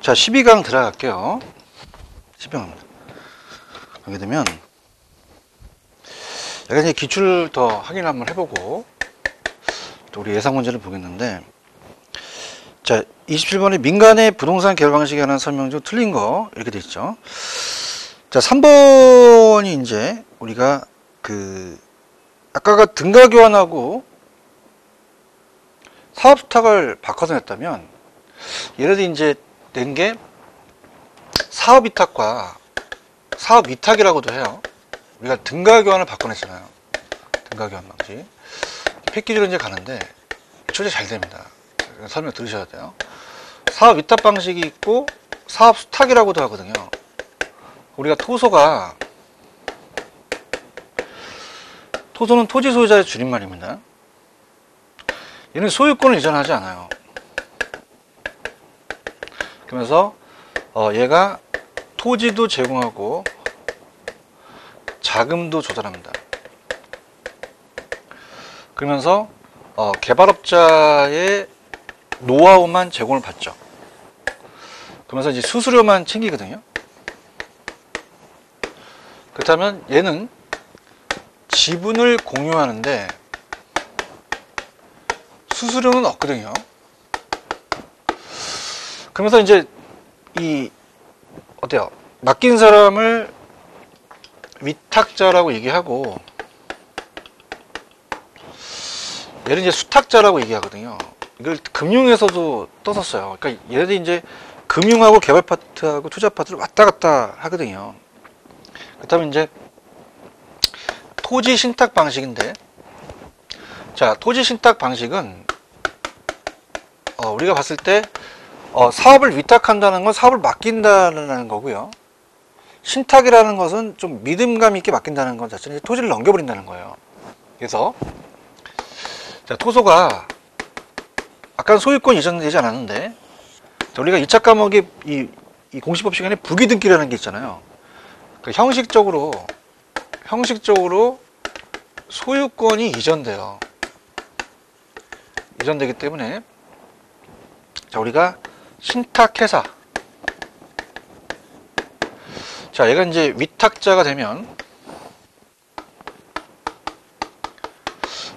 자, 12강 들어갈게요. 12강. 하게 되면, 약간 이제 기출 더 확인 한번 해보고, 또 우리 예상 문제를 보겠는데, 자, 27번에 민간의 부동산 개발 방식에 관한 설명 중 틀린 거, 이렇게 돼 있죠. 자, 3번이 이제 우리가 그, 아까가 등가 교환하고 사업 수탁을 바꿔서 냈다면, 예를 들어 이제 낸 게 사업 위탁과 사업 위탁이라고도 해요. 우리가 등가 교환을 바꿔냈잖아요. 등가 교환 방식. 패키지로 이제 가는데 초제 잘 됩니다. 설명 들으셔야 돼요. 사업 위탁 방식이 있고 사업 수탁이라고도 하거든요. 우리가 토소가 토소는 토지 소유자의 줄임말입니다. 얘는 소유권을 이전하지 않아요. 그러면서 어, 얘가 토지도 제공하고 자금도 조달합니다. 그러면서 어, 개발업자의 노하우만 제공을 받죠. 그러면서 이제 수수료만 챙기거든요. 그렇다면 얘는 지분을 공유하는데 수수료는 없거든요. 그러면서 이제 이 어때요? 맡긴 사람을 위탁자라고 얘기하고 얘를 이제 수탁자라고 얘기하거든요. 이걸 금융에서도 떠섰어요. 그러니까 얘네들이 이제 금융하고 개발 파트하고 투자 파트를 왔다 갔다 하거든요. 그렇다면 이제 토지 신탁 방식인데 자 토지 신탁 방식은 어, 우리가 봤을 때 어, 사업을 위탁한다는 건 사업을 맡긴다는 거고요. 신탁이라는 것은 좀 믿음감 있게 맡긴다는 것 자체는 토지를 넘겨버린다는 거예요. 그래서 자, 토소가 아까 소유권 이전되지 않았는데 우리가 2차 과목에 이, 이 공시법 시간에 부기등기라는 게 있잖아요. 그 형식적으로 형식적으로 소유권이 이전돼요. 이전되기 때문에 자 우리가 신탁회사. 자 얘가 이제 위탁자가 되면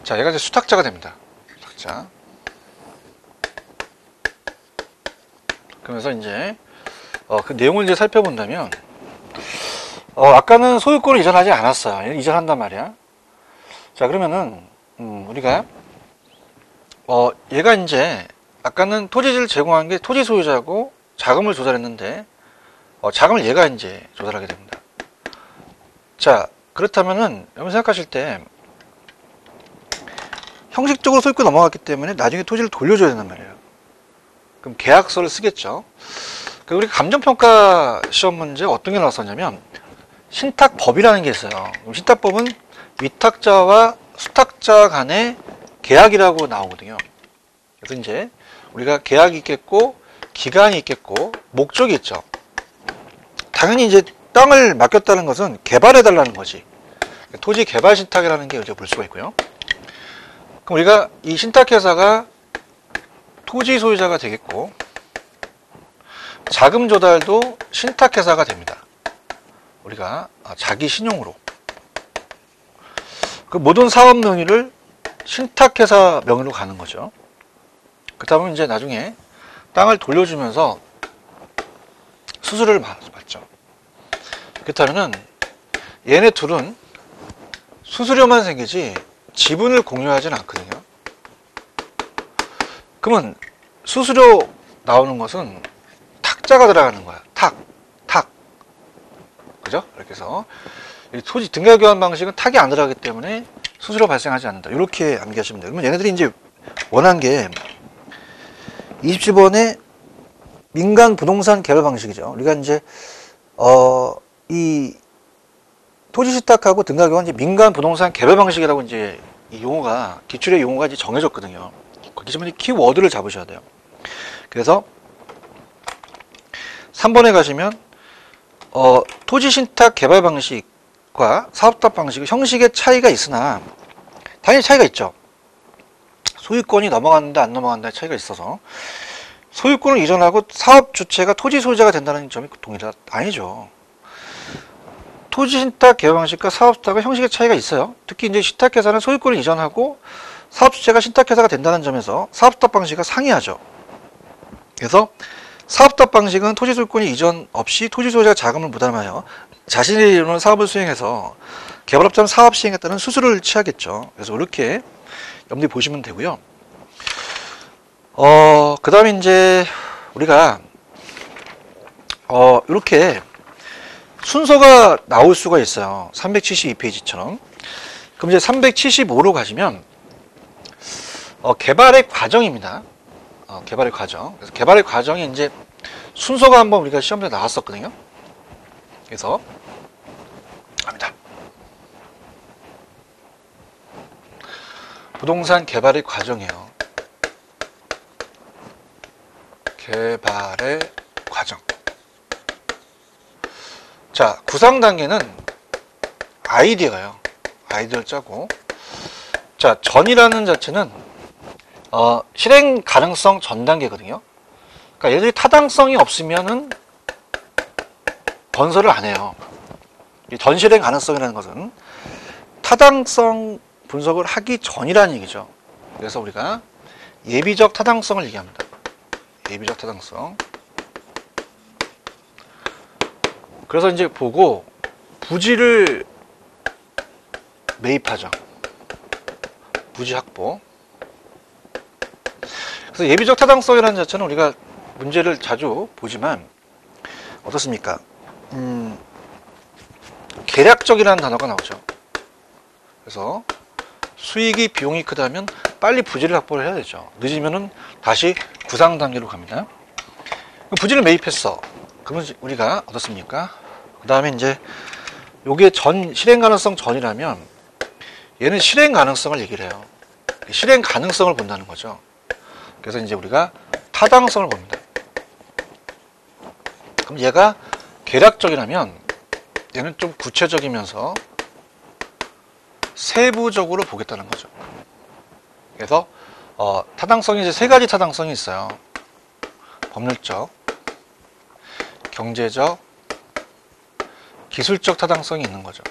자 얘가 이제 수탁자가 됩니다. 수탁자. 그러면서 이제 어, 그 내용을 이제 살펴본다면 어, 아까는 소유권을 이전하지 않았어요. 이전한단 말이야. 자 그러면은 음, 우리가 어, 얘가 이제 아까는 토지를 제공한 게 토지 소유자고 자금을 조달했는데 어, 자금을 얘가 이제 조달하게 됩니다. 자 그렇다면은 여러분 생각하실 때 형식적으로 소유권 넘어갔기 때문에 나중에 토지를 돌려줘야 된단 말이에요. 그럼 계약서를 쓰겠죠. 그 우리 감정평가 시험 문제 어떤 게 나왔었냐면 신탁법이라는 게 있어요. 신탁법은 위탁자와 수탁자 간의 계약이라고 나오거든요. 그래서 이제 우리가 계약이 있겠고 기간이 있겠고 목적이 있죠. 당연히 이제 땅을 맡겼다는 것은 개발해 달라는 거지. 토지 개발 신탁이라는 게 이제 볼 수가 있고요. 그럼 우리가 이 신탁회사가 토지 소유자가 되겠고 자금 조달도 신탁회사가 됩니다. 우리가 자기 신용으로 그 모든 사업 명의를 신탁회사 명의로 가는 거죠. 그렇다면 이제 나중에 땅을 돌려주면서 수수료를 받죠. 그렇다면은 얘네 둘은 수수료만 생기지 지분을 공유하지는 않거든요. 그러면 수수료 나오는 것은 탁자가 들어가는 거야. 탁, 탁. 그죠? 이렇게 해서 토지 등가 교환 방식은 탁이 안 들어가기 때문에 수수료 발생하지 않는다. 이렇게 암기하시면 돼요. 그러면 얘네들이 이제 원한 게 27번의 민간 부동산 개발 방식이죠. 우리가 이제 어 이 토지 시탁하고 등가 교환 이제 민간 부동산 개발 방식이라고 이제 이 용어가 기출의 용어가 이제 정해졌거든요. 거기 좀 키워드를 잡으셔야 돼요. 그래서 3번에 가시면 어 토지 신탁 개발 방식과 사업답 방식 형식의 차이가 있으나 당연히 차이가 있죠. 소유권이 넘어갔는데 안 넘어간다의 차이가 있어서 소유권을 이전하고 사업 주체가 토지 소유자가 된다는 점이 동일하 아니죠. 토지 신탁 개발 방식과 사업 신탁은 형식의 차이가 있어요. 특히 이제 신탁회사는 소유권을 이전하고 사업 주체가 신탁회사가 된다는 점에서 사업 신탁 방식과 상이하죠. 그래서 사업 신탁 방식은 토지 소유권이 이전 없이 토지 소유자가 자금을 부담하여 자신의 이름으로 사업을 수행해서 개발업자는 사업 시행했다는 수수료를 취하겠죠. 그래서 이렇게 염두에 보시면 되고요. 어, 그 다음에 이제 우리가 어, 이렇게 순서가 나올 수가 있어요. 372페이지처럼. 그럼 이제 375로 가시면 어, 개발의 과정입니다. 어, 개발의 과정. 그래서 개발의 과정이 이제 순서가 한번 우리가 시험에 나왔었거든요. 그래서 갑니다. 부동산 개발의 과정이에요. 개발의 과정. 자, 구상 단계는 아이디어예요. 아이디어를 짜고. 자, 전이라는 자체는 어, 실행 가능성 전 단계거든요. 그러니까 얘들이 타당성이 없으면은 건설을 안 해요. 이 전실행 가능성이라는 것은 타당성 분석을 하기 전이라는 얘기죠. 그래서 우리가 예비적 타당성을 얘기합니다. 예비적 타당성. 그래서 이제 보고 부지를 매입하죠. 부지 확보. 그래서 예비적 타당성이라는 자체는 우리가 문제를 자주 보지만 어떻습니까? 음, 계략적이라는 단어가 나오죠. 그래서 수익이 비용이 크다면 빨리 부지를 확보를 해야 되죠. 늦으면은 다시 구상 단계로 갑니다. 부지를 매입했어. 그러면 우리가 어떻습니까? 그 다음에 이제 요게 전 실행 가능성 전이라면 얘는 실행 가능성을 얘기를 해요. 실행 가능성을 본다는 거죠. 그래서 이제 우리가 타당성을 봅니다. 그럼 얘가 계략적이라면 얘는 좀 구체적이면서 세부적으로 보겠다는 거죠. 그래서 어, 타당성이 이제 세 가지 타당성이 있어요. 법률적, 경제적, 기술적 타당성이 있는 거죠.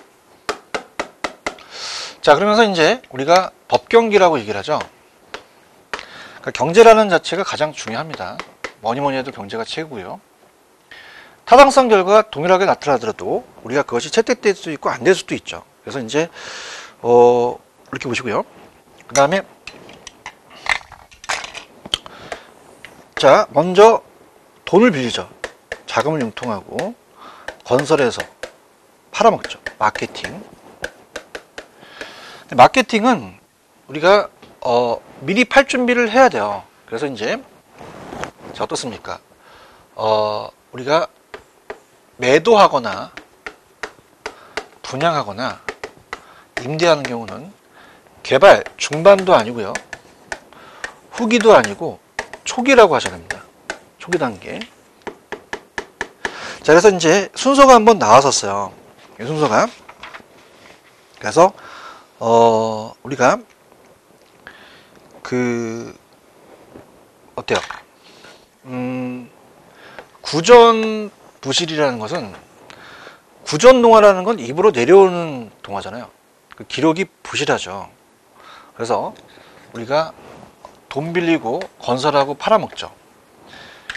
자, 그러면서 이제 우리가 법경기라고 얘기를 하죠. 그러니까 경제라는 자체가 가장 중요합니다. 뭐니 뭐니 해도 경제가 최고고요. 타당성 결과가 동일하게 나타나더라도 우리가 그것이 채택될 수도 있고 안 될 수도 있죠. 그래서 이제 어, 이렇게 보시고요. 그 다음에 자 먼저 돈을 빌리죠. 자금을 융통하고 건설해서 팔아먹죠. 마케팅. 마케팅은 우리가 어, 미리 팔 준비를 해야 돼요. 그래서 이제 자 어떻습니까? 어, 우리가 매도하거나 분양하거나 임대하는 경우는 개발 중반도 아니고요. 후기도 아니고 초기라고 하셔야 됩니다. 초기 단계. 자, 그래서 이제 순서가 한번 나왔었어요. 이 순서가. 그래서, 어, 우리가 그, 어때요? 음, 구전 부실이라는 것은 구전 동화라는 건 입으로 내려오는 동화잖아요. 그 기록이 부실하죠. 그래서 우리가 돈 빌리고 건설하고 팔아먹죠.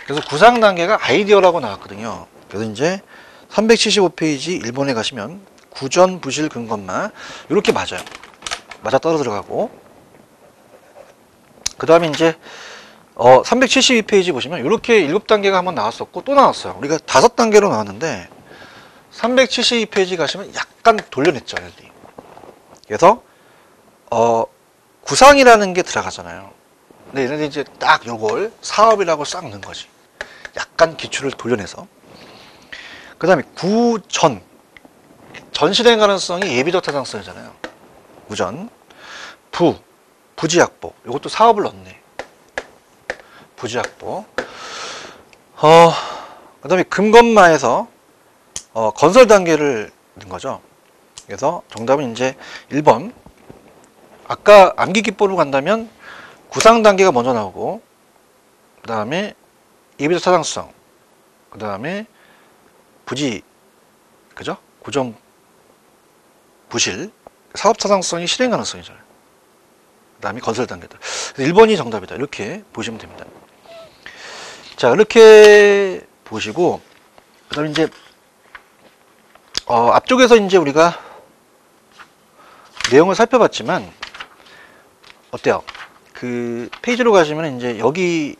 그래서 구상 단계가 아이디어라고 나왔거든요. 그래서 이제 375페이지 일본에 가시면 구전 부실 근검마 이렇게 맞아요. 맞아 떨어 들어가고 그 다음에 이제 어 372페이지 보시면 이렇게 일곱 단계가 한번 나왔었고 또 나왔어요. 우리가 다섯 단계로 나왔는데 372페이지 가시면 약간 돌려냈죠. 그래서 어 구상이라는 게 들어가잖아요. 근데 얘네들이 이제 딱 요걸 사업이라고 싹 넣은 거지. 약간 기출을 돌려내서. 그 다음에 구전. 전실행 가능성이 예비적 타당성이잖아요. 구전. 부. 부지확보. 이것도 사업을 넣네. 부지확보. 어, 그 다음에 금건마에서 어, 건설 단계를 넣은 거죠. 그래서 정답은 이제 1번. 아까 암기 기법으로 간다면 구상 단계가 먼저 나오고 그 다음에 예비적 타당성, 그 다음에 부지, 그죠? 고정 부실, 사업 타당성이 실행 가능성이잖아요. 그 다음에 건설 단계들. 그래서 1번이 정답이다. 이렇게 보시면 됩니다. 자, 이렇게 보시고, 그 다음에 이제, 어, 앞쪽에서 이제 우리가 내용을 살펴봤지만, 어때요? 그 페이지로 가시면 이제 여기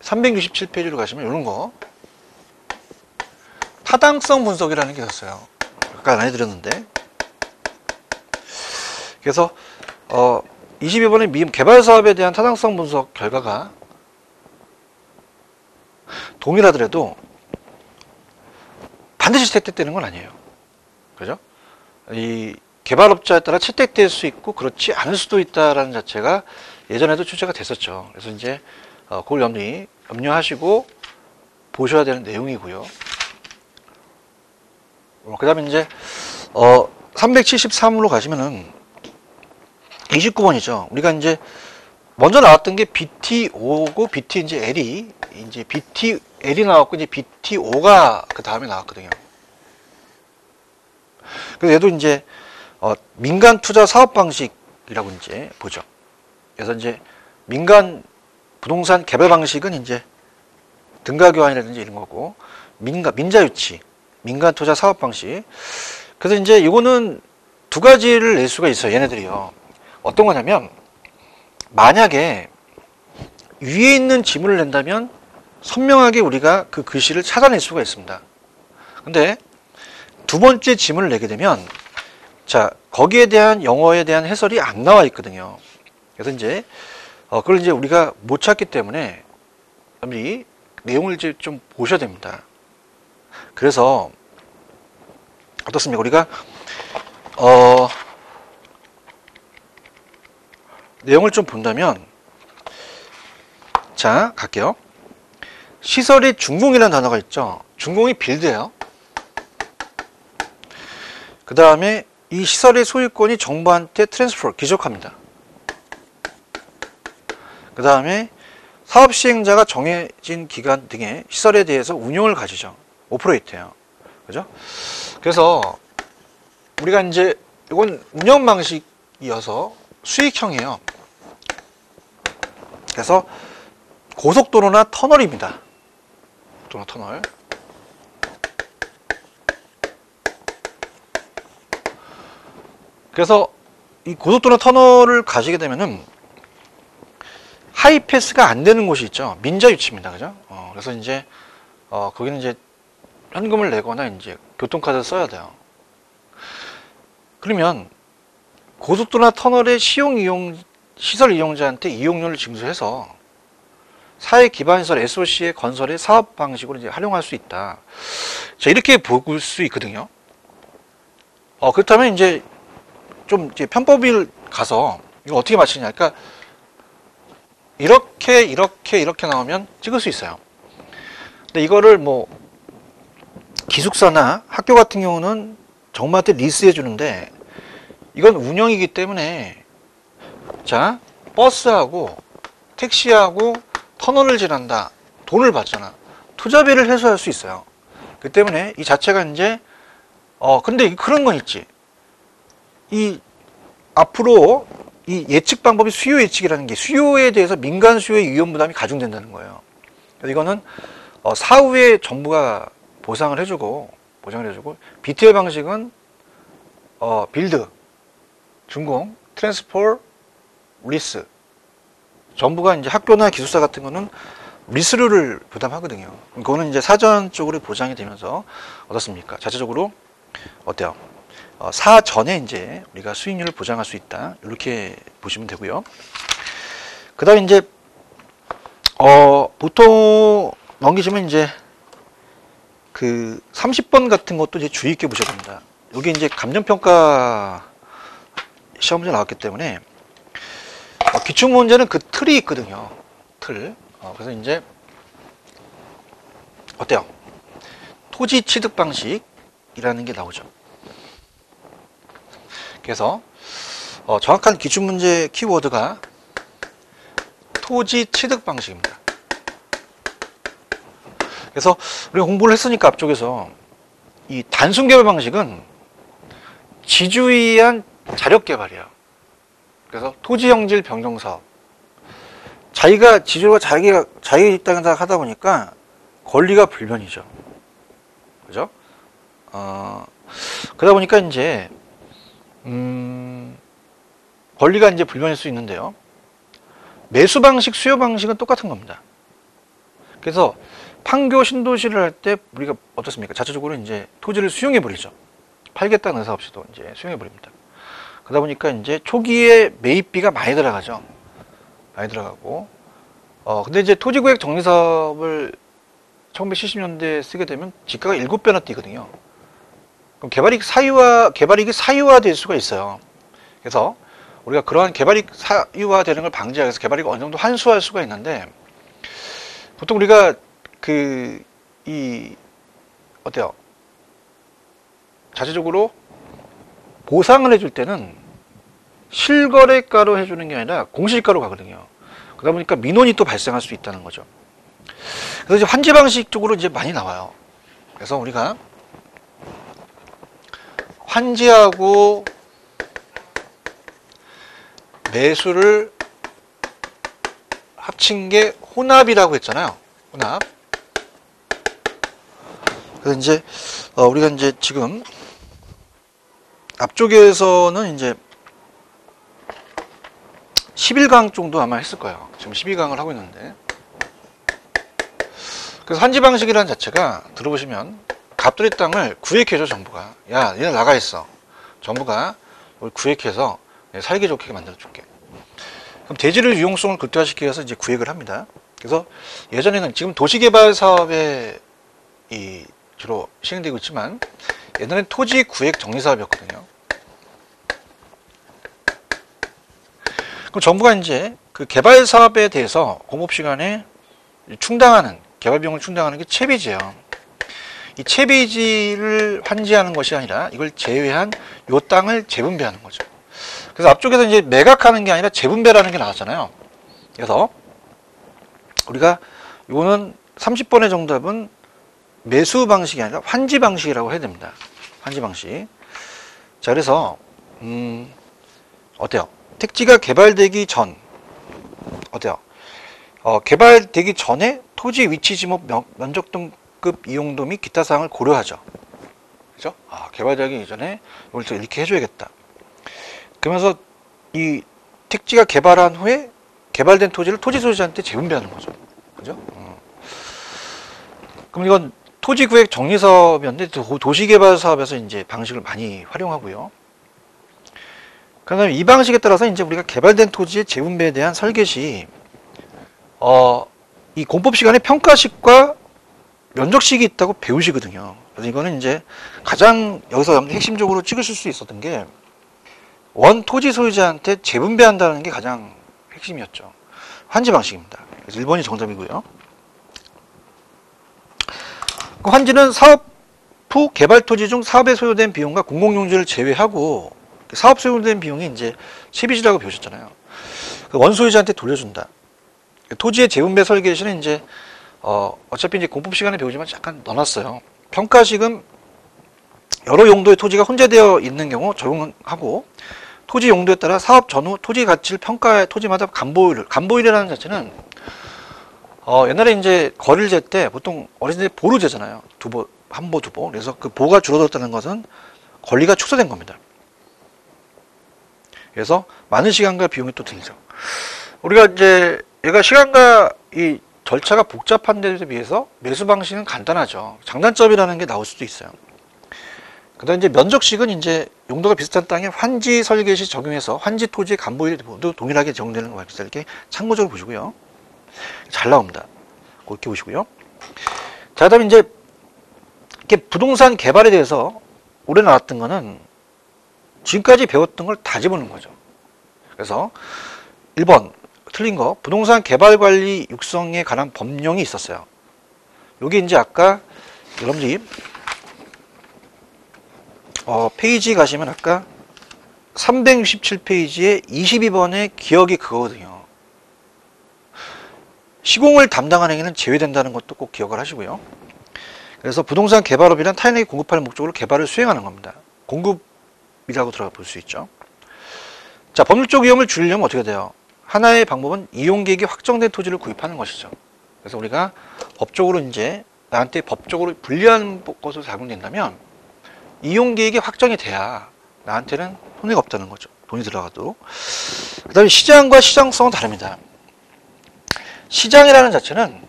367페이지로 가시면 이런 거 타당성 분석이라는 게 있었어요. 아까 안 해드렸는데. 그래서 어 22번의 미 개발 사업에 대한 타당성 분석 결과가 동일하더라도 반드시 채택되는 건 아니에요. 그죠? 이 개발업자에 따라 채택될 수 있고 그렇지 않을 수도 있다라는 자체가 예전에도 출제가 됐었죠. 그래서 이제 어, 그걸 염리, 염려하시고 보셔야 되는 내용이고요. 어, 그 다음에 이제 어, 373으로 가시면은 29번이죠. 우리가 이제 먼저 나왔던 게 BT5고 BT 이제 L이 이제 BT L이 나왔고 이제 BT5가 그 다음에 나왔거든요. 그래서 얘도 이제 어, 민간 투자 사업 방식이라고 이제 보죠. 그래서 이제 민간 부동산 개발 방식은 이제 등가 교환이라든지 이런 거고 민간 민자 유치, 민간 투자 사업 방식. 그래서 이제 이거는 두 가지를 낼 수가 있어요. 얘네들이요. 어떤 거냐면 만약에 위에 있는 지문을 낸다면 선명하게 우리가 그 글씨를 찾아낼 수가 있습니다. 근데 두 번째 지문을 내게 되면 자 거기에 대한 영어에 대한 해설이 안 나와 있거든요. 그래서 이제 어, 그걸 이제 우리가 못 찾기 때문에 여러분이 내용을 이제 좀 보셔야 됩니다. 그래서 어떻습니까? 우리가 어, 내용을 좀 본다면 자 갈게요. 시설의 준공이라는 단어가 있죠. 준공이 빌드예요. 그 다음에 이 시설의 소유권이 정부한테 트랜스퍼 기적합니다. 그 다음에 사업 시행자가 정해진 기간 등의 시설에 대해서 운영을 가지죠. 오퍼레이트예요. 그죠? 그래서 우리가 이제 이건 운영 방식이어서 수익형이에요. 그래서 고속도로나 터널입니다. 도로 터널. 그래서 이 고속도로 터널을 가시게 되면은 하이패스가 안 되는 곳이 있죠. 민자 유치입니다. 그죠? 어, 그래서 이제 어, 거기는 이제 현금을 내거나 이제 교통카드를 써야 돼요. 그러면 고속도로나 터널의 시용 이용 시설 이용자한테 이용료를 징수해서 사회 기반 시설 SOC의 건설의 사업 방식으로 이제 활용할 수 있다. 자, 이렇게 볼 수 있거든요. 어, 그렇다면 이제 좀 편법을 가서 이거 어떻게 맞추냐. 그러니까 이렇게 이렇게 이렇게 나오면 찍을 수 있어요. 근데 이거를 뭐 기숙사나 학교 같은 경우는 정부한테 리스해 주는데 이건 운영이기 때문에 자 버스하고 택시하고 터널을 지난다 돈을 받잖아 투자비를 해소할 수 있어요 그 때문에 이 자체가 이제 어 근데 그런 건 있지 이 앞으로 이 예측 방법이 수요 예측이라는 게 수요에 대해서 민간 수요의 위험 부담이 가중된다는 거예요. 그래서 이거는 어, 사후에 정부가 보상을 해주고 보상을 해주고 BTL 방식은 어, 빌드, 준공, 트랜스포, 리스. 정부가 이제 학교나 기숙사 같은 거는 리스료를 부담하거든요. 그거는 이제 사전적으로 보장이 되면서 어떻습니까? 자체적으로 어때요? 어, 사전에 이제 우리가 수익률을 보장할 수 있다. 이렇게 보시면 되고요. 그 다음에 이제, 어, 보통 넘기시면 이제 그 30번 같은 것도 이제 주의 있게 보셔야 됩니다. 여기 이제 감정평가 시험 문제 나왔기 때문에 어, 기출 문제는 그 틀이 있거든요. 틀. 어, 그래서 이제 어때요? 토지 취득 방식이라는 게 나오죠. 그래서 어, 정확한 기출 문제 키워드가 토지 취득 방식입니다. 그래서 우리가 공부를 했으니까 앞쪽에서 이 단순 개발 방식은 지주의한 자력 개발이야. 그래서 토지 형질 변경 사업. 자기가 지주가 자기가 자기 땅에다 하다 보니까 권리가 불변이죠. 그죠? 어, 그러다 보니까 이제 음, 권리가 이제 불변일 수 있는데요. 매수 방식, 수요 방식은 똑같은 겁니다. 그래서 판교 신도시를 할 때 우리가 어떻습니까? 자체적으로 이제 토지를 수용해 버리죠. 팔겠다는 의사 없이도 이제 수용해 버립니다. 그러다 보니까 이제 초기에 매입비가 많이 들어가죠. 많이 들어가고 어 근데 이제 토지구획 정리 사업을 1970년대에 쓰게 되면 지가가 7배나 뛰거든요. 그럼 개발이익 사유화 개발이익이 사유화 될 수가 있어요. 그래서 우리가 그러한 개발이익 사유화 되는 걸 방지하기 위해서 개발이익 어느 정도 환수할 수가 있는데 보통 우리가 그 이 어때요? 자체적으로 보상을 해줄 때는 실거래가로 해주는 게 아니라 공실가로 가거든요. 그러다 보니까 민원이 또 발생할 수 있다는 거죠. 그래서 이제 환지 방식 쪽으로 이제 많이 나와요. 그래서 우리가 환지하고 매수를 합친 게 혼합이라고 했잖아요. 혼합. 그래서 이제 어, 우리가 이제 지금 앞쪽에서는 이제 11강 정도 아마 했을 거예요. 지금 12강을 하고 있는데. 그래서 한지 방식이라는 자체가 들어보시면 갑돌이 땅을 구획해줘 정부가. 야, 얘네 나가 있어. 정부가 우리 구획해서 살기 좋게 만들어 줄게. 그럼 대지를 유용성을 극대화시키기 위해서 이제 구획을 합니다. 그래서 예전에는 지금 도시개발 사업에 이 주로 시행되고 있지만 옛날엔 토지 구획 정리 사업이었거든요. 그럼 정부가 이제 그 개발 사업에 대해서 공급 시간에 충당하는 개발 비용을 충당하는 게 채비지예요. 이 채비지를 환지하는 것이 아니라 이걸 제외한 요 땅을 재분배하는 거죠. 그래서 앞쪽에서 이제 매각하는 게 아니라 재분배라는 게 나왔잖아요. 그래서 우리가 이거는 30번의 정답은 매수 방식이 아니라 환지 방식이라고 해야 됩니다. 환지 방식. 자, 그래서 음, 어때요? 택지가 개발되기 전 어때요? 어, 개발되기 전에 토지 위치 지목 면, 면적 등 급 이용도 및 기타 사항을 고려하죠. 그죠? 아, 개발되기 이전에 이걸 또 이렇게 해줘야겠다. 그러면서 이 택지가 개발한 후에 개발된 토지를 토지 소유자한테 재분배하는 거죠. 그죠? 음. 그럼 이건 토지 구획 정리 사업이었는데 도- 도시개발 사업에서 이제 방식을 많이 활용하고요. 그다음에 이 방식에 따라서 이제 우리가 개발된 토지의 재분배에 대한 설계시 어, 이 공법 시간에 평가식과 면적식이 있다고 배우시거든요. 그래서 이거는 이제 가장 여기서 핵심적으로 찍으실 수 있었던 게 원 토지 소유자한테 재분배한다는 게 가장 핵심이었죠. 환지 방식입니다. 그래서 1번이 정답이고요. 그 환지는 사업 후 개발 토지 중 사업에 소요된 비용과 공공용지를 제외하고 사업 소요된 비용이 이제 세비지라고 배우셨잖아요. 그 원소유자한테 돌려준다. 토지의 재분배 설계시는 이제 어 어차피 이제 공법 시간에 배우지만 잠깐 넣어놨어요. 평가식은 여러 용도의 토지가 혼재되어 있는 경우 적용하고 토지 용도에 따라 사업 전후 토지 가치를 평가해 토지마다 간보율 간보율이라는 자체는 어 옛날에 이제 거리를 잴때 보통 어르신들이 보를 재잖아요. 두보 한 보, 두 보. 그래서 그 보가 줄어들었다는 것은 권리가 축소된 겁니다. 그래서 많은 시간과 비용이 또 들죠. 우리가 이제 얘가 시간과 이 절차가 복잡한 데에 비해서 매수 방식은 간단하죠. 장단점이라는 게 나올 수도 있어요. 그다음 이제 면적식은 이제 용도가 비슷한 땅에 환지 설계 시 적용해서 환지 토지 간보율 모두 동일하게 적용되는 거 같아서 이렇게 참고적으로 보시고요. 잘 나옵니다. 그렇게 보시고요. 자, 그다음에 이제 이렇게 부동산 개발에 대해서 올해 나왔던 거는 지금까지 배웠던 걸 다 집어넣은 거죠. 그래서 1번 틀린 거 부동산 개발 관리 육성에 관한 법령이 있었어요. 여기 이제 아까 여러분들이 어, 페이지 가시면 아까 367페이지에 22번의 기억이 그거거든요. 시공을 담당하는 행위는 제외된다는 것도 꼭 기억을 하시고요. 그래서 부동산 개발업이란 타인에게 공급하는 목적으로 개발을 수행하는 겁니다. 공급이라고 들어가 볼 수 있죠. 자, 법률적 위험을 줄이려면 어떻게 돼요? 하나의 방법은 이용계획이 확정된 토지를 구입하는 것이죠. 그래서 우리가 법적으로 이제 나한테 법적으로 불리한 것으로 작용된다면 이용계획이 확정이 돼야 나한테는 손해가 없다는 거죠. 돈이 들어가도. 그 다음에 시장과 시장성은 다릅니다. 시장이라는 자체는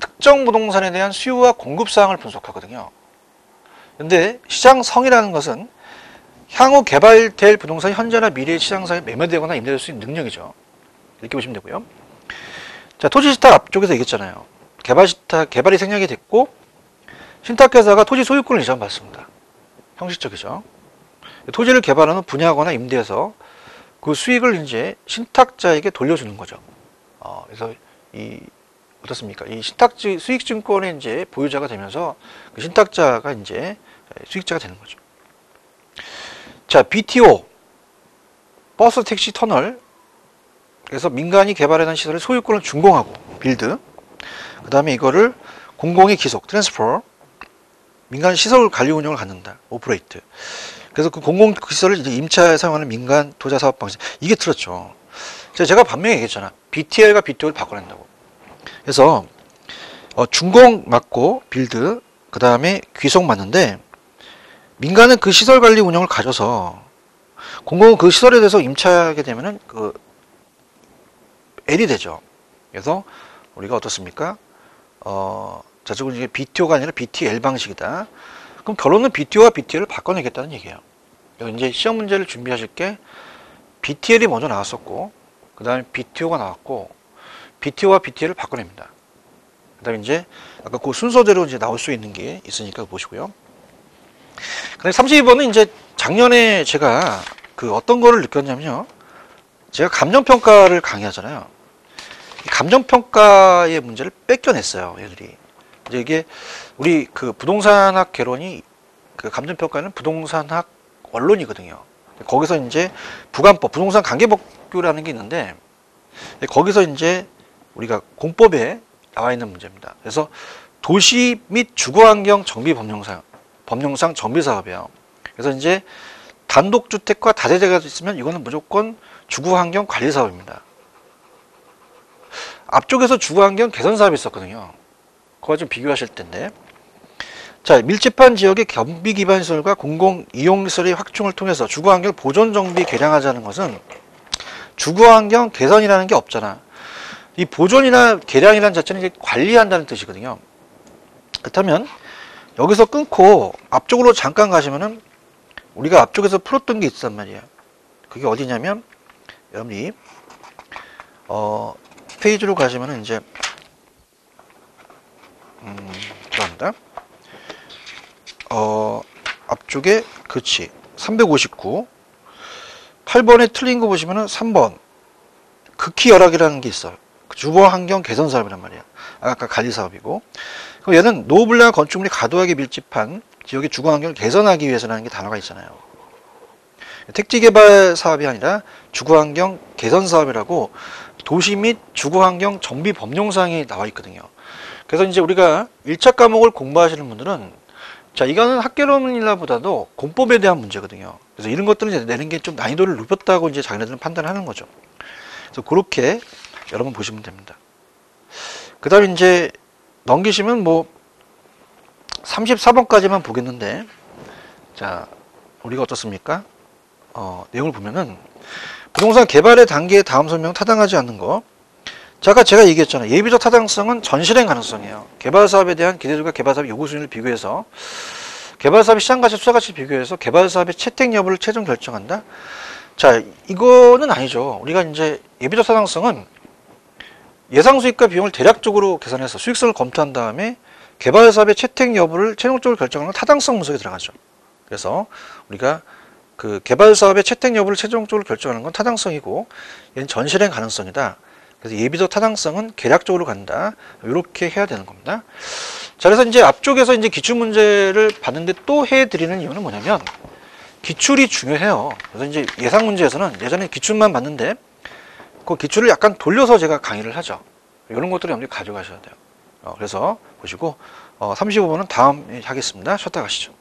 특정 부동산에 대한 수요와 공급 사항을 분석하거든요. 근데 시장성이라는 것은 향후 개발될 부동산 현재나 미래의 시장상에 매매되거나 임대될 수 있는 능력이죠. 이렇게 보시면 되고요. 자, 토지 신탁 앞쪽에서 얘기했잖아요. 개발 신탁, 개발이 생략이 됐고, 신탁회사가 토지 소유권을 이전받습니다. 형식적이죠. 토지를 개발하는 분야하거나 임대해서 그 수익을 이제 신탁자에게 돌려주는 거죠. 어, 그래서 이 어떻습니까? 이 신탁지 수익증권의 이제 보유자가 되면서 그 신탁자가 이제 수익자가 되는 거죠. 자, BTO 버스 택시 터널 그래서 민간이 개발해놓은 시설의 소유권을 준공하고 빌드. 그 다음에 이거를 공공의 기속 트랜스퍼 민간 시설 관리 운영을 갖는다 오퍼레이트. 그래서 그 공공 시설을 이제 임차에 사용하는 민간 도자 사업 방식. 이게 틀었죠. 제가 반면에 얘기했잖아. BTL과 BTO를 바꿔낸다고. 그래서 어, 준공 맞고 빌드 그 다음에 귀속 맞는데 민간은 그 시설 관리 운영을 가져서 공공은 그 시설에 대해서 임차하게 되면은 그 L이 되죠. 그래서 우리가 어떻습니까? 어, 저쪽은 이게 BTO가 아니라 BTL 방식이다. 그럼 결론은 BTO와 BTL을 바꿔내겠다는 얘기예요. 이제 시험 문제를 준비하실 게 BTL이 먼저 나왔었고, 그 다음에 BTO가 나왔고, BTO와 BTL을 바꿔냅니다. 그 다음에 이제 아까 그 순서대로 이제 나올 수 있는 게 있으니까 보시고요. 근데 32번은 이제 작년에 제가 그 어떤 거를 느꼈냐면요. 제가 감정평가를 강의하잖아요. 이 감정평가의 문제를 뺏겨냈어요, 얘들이. 이제 이게 우리 그 부동산학 개론이 그 감정평가는 부동산학 원론이거든요. 거기서 이제 부관법, 부동산 관계법규라는 게 있는데 거기서 이제 우리가 공법에 나와 있는 문제입니다. 그래서 도시 및 주거환경 정비 법령상 법령상 정비 사업이에요. 그래서 이제 단독주택과 다세대가 있으면 이거는 무조건 주거환경 관리 사업입니다. 앞쪽에서 주거환경 개선 사업이 있었거든요. 그거 좀 비교하실 텐데. 자, 밀집한 지역의 경비 기반 시설과 공공 이용 시설의 확충을 통해서 주거 환경 보존 정비 개량하자는 것은 주거 환경 개선이라는 게 없잖아. 이 보존이나 개량이라는 자체는 이제 관리한다는 뜻이거든요. 그렇다면 여기서 끊고 앞쪽으로 잠깐 가시면은 우리가 앞쪽에서 풀었던 게 있단 말이야. 그게 어디냐면 여러분이 어 페이지로 가시면은 이제 음 죄송합니다. 어 앞쪽에 그치 359 8번에 틀린 거 보시면은 3번 극히 열악이라는 게 있어요. 주거 환경 개선 사업이란 말이야. 아까 관리 사업이고. 그럼 얘는 노블레한 건축물이 과도하게 밀집한 지역의 주거 환경을 개선하기 위해서라는 게 단어가 있잖아요. 택지 개발 사업이 아니라 주거 환경 개선 사업이라고 도시 및 주거 환경 정비 법령상이 나와 있거든요. 그래서 이제 우리가 1차 과목을 공부하시는 분들은 자, 이거는 학계론이라 보다도 공법에 대한 문제거든요. 그래서 이런 것들은 내는 게 좀 난이도를 높였다고 이제 자기네들은 판단하는 거죠. 그래서 그렇게 여러분 보시면 됩니다. 그 다음에 이제 넘기시면 뭐 34번까지만 보겠는데 자 우리가 어떻습니까? 어, 내용을 보면은 부동산 개발의 단계의 다음 설명 타당하지 않는 거. 자, 아까 제가 얘기했잖아요. 예비적 타당성은 전실행 가능성이에요. 개발 사업에 대한 기대들과 개발 사업 요구 수준을 비교해서 개발 사업의 시장 가치, 투자 가치 비교해서 개발 사업의 채택 여부를 최종 결정한다. 자, 이거는 아니죠. 우리가 이제 예비적 타당성은 예상 수익과 비용을 대략적으로 계산해서 수익성을 검토한 다음에 개발 사업의 채택 여부를 최종적으로 결정하는 타당성 분석에 들어가죠. 그래서 우리가 그 개발 사업의 채택 여부를 최종적으로 결정하는 건 타당성이고 얘는 전실행 가능성이다. 그래서 예비적 타당성은 계략적으로 간다. 이렇게 해야 되는 겁니다. 자, 그래서 이제 앞쪽에서 이제 기출 문제를 봤는데 또 해드리는 이유는 뭐냐면 기출이 중요해요. 그래서 이제 예상 문제에서는 예전에 기출만 봤는데 그 기출을 약간 돌려서 제가 강의를 하죠. 이런 것들을 염두에 가져가셔야 돼요. 어, 그래서 보시고 어, 35번은 다음에 하겠습니다. 쉬었다 가시죠.